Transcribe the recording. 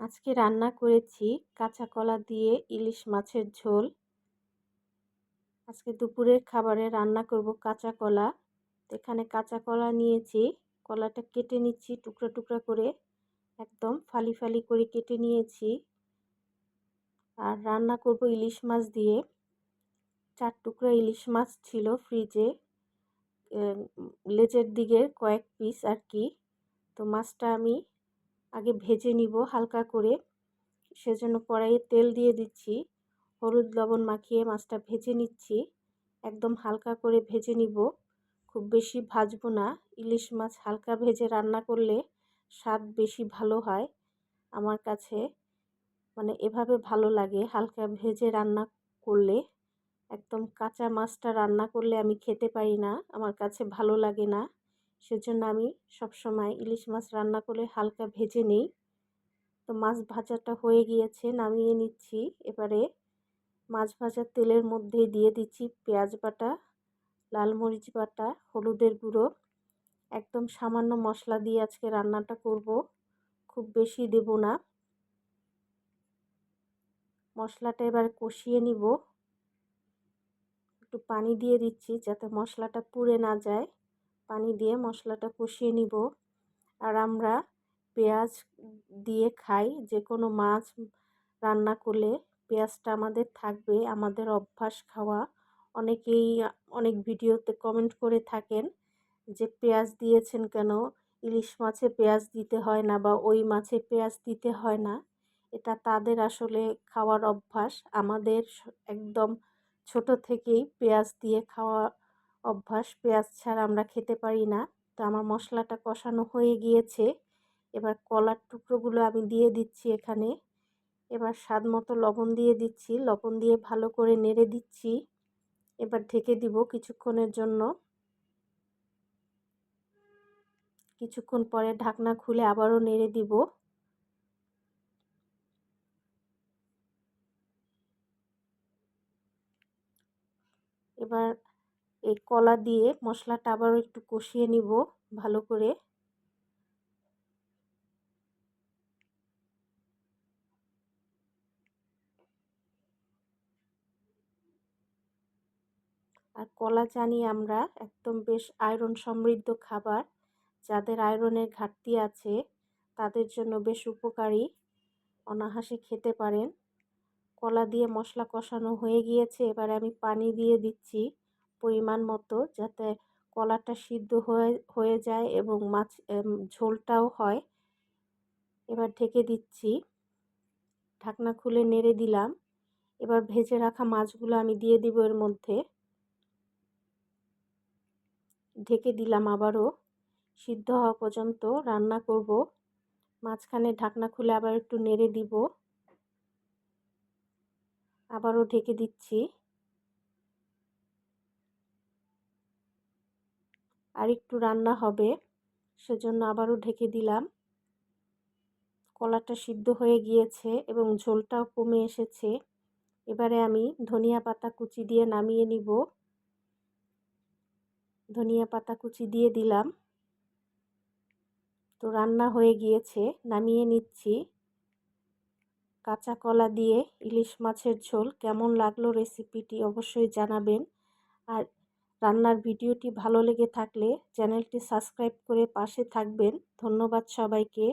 আজকে রান্না করেছি কাঁচা কলা দিয়ে ইলিশ মাছের ঝোল। আজকে দুপুরের খাবারে রান্না করব কাঁচা কলা। এখানে কাঁচা কলা নিয়েছি। কলাটা কেটে নিচ্ছি টুকরা টুকরা করে। একদম ফালি ফালি করে কেটে নিয়েছি। আর রান্না করব ইলিশ মাছ দিয়ে। চার টুকরা ইলিশ মাছ ছিল ফ্রিজে। লেজের দিকের কয়েক পিস আর কি। তো মাছটা আমি আগে ভেজে নিব হালকা করে। সেজন্য কড়াইয়ে তেল দিয়ে দিচ্ছি। হলুদ লবণ মাখিয়ে মাছটা ভেজে নিচ্ছি। একদম হালকা করে ভেজে নিব। খুব বেশি ভাজবো না। ইলিশ মাছ হালকা ভেজে রান্না করলে স্বাদ বেশি ভালো হয় আমার কাছে। মানে এভাবে ভালো লাগে হালকা ভেজে রান্না করলে। একদম কাঁচা মাছটা রান্না করলে আমি খেতে পারি না। আমার কাছে ভালো লাগে না। সেজন্য আমি সবসময় ইলিশ মাছ রান্না করে হালকা ভেজে নিই। তো মাছ ভাজাটা হয়ে গিয়েছে, নামিয়ে নিচ্ছি। এবারে মাছ ভাজার তেলের মধ্যে দিয়ে দিচ্ছি পেঁয়াজ বাটা, লাল মরিচ বাটা, হলুদের গুঁড়ো। একদম সামান্য মশলা দিয়ে আজকে রান্নাটা করব, খুব বেশি দেব না। মশলাটা এবার কষিয়ে নিব। একটু পানি দিয়ে দিচ্ছি যাতে মশলাটা পুড়ে না যায়। পানি দিয়ে মশলাটা কষিয়ে নিব। আর আমরা পেঁয়াজ দিয়ে খাই যে কোনো মাছ রান্না করলে পেঁয়াজটা আমাদের থাকবে, আমাদের অভ্যাস খাওয়া। অনেকেই অনেক ভিডিওতে কমেন্ট করে থাকেন যে, পেঁয়াজ দিয়েছেন কেন? ইলিশ মাছে পেঁয়াজ দিতে হয় না বা ওই মাছে পেঁয়াজ দিতে হয় না। এটা তাদের আসলে খাওয়ার অভ্যাস। আমাদের একদম ছোট থেকেই পেঁয়াজ দিয়ে খাওয়া অভ্যাস পেঁয়াজ ছাড়া আমরা খেতে পারি না। তো আমার মশলাটা কষানো হয়ে গিয়েছে। এবার কলার টুকরোগুলো আমি দিয়ে দিচ্ছি এখানে। এবার স্বাদ মতো লবণ দিয়ে দিচ্ছি। লবণ দিয়ে ভালো করে নেড়ে দিচ্ছি। এবার ঢেকে দিব কিছুক্ষণের জন্য। কিছুক্ষণ পরে ঢাকনা খুলে আবারও নেড়ে দিব। এবার এই কলা দিয়ে মশলাটা আবারও একটু কষিয়ে নিব ভালো করে। আর কলা জানি আমরা একদম বেশ আয়রন সমৃদ্ধ খাবার। যাদের আয়রনের ঘাটতি আছে, তাদের জন্য বেশ উপকারী। অনাহাসে খেতে পারেন। কলা দিয়ে মশলা কষানো হয়ে গিয়েছে, এবার আমি পানি দিয়ে দিচ্ছি। পরিমাণ মতো যাতে কলাটা সিদ্ধ হয়ে হয়ে যায় এবং মাছ ঝোলটাও হয়। এবার ঢেকে দিচ্ছি। ঢাকনা খুলে নেড়ে দিলাম। এবার ভেজে রাখা মাছগুলো আমি দিয়ে দিব এর মধ্যে। ঢেকে দিলাম আবারও। সিদ্ধ হওয়া পর্যন্ত রান্না করব। মাঝখানে ঢাকনা খুলে আবার একটু নেড়ে দিব। আবারও ঢেকে দিচ্ছি। আর একটু রান্না হবে, সেজন্য আবারও ঢেকে দিলাম। কলাটা সিদ্ধ হয়ে গিয়েছে এবং ঝোলটাও কমে এসেছে। এবারে আমি ধনিয়া পাতা কুচি দিয়ে নামিয়ে নিব। ধনিয়া পাতা কুচি দিয়ে দিলাম। তো রান্না হয়ে গিয়েছে, নামিয়ে নিচ্ছি। কাঁচা কলা দিয়ে ইলিশ মাছের ঝোল কেমন লাগল রেসিপিটি অবশ্যই জানাবেন। আর রান্নার ভিডিওটি ভালো লেগে থাকলে চ্যানেলটি সাবস্ক্রাইব করে পাশে থাকবেন। ধন্যবাদ সবাইকে।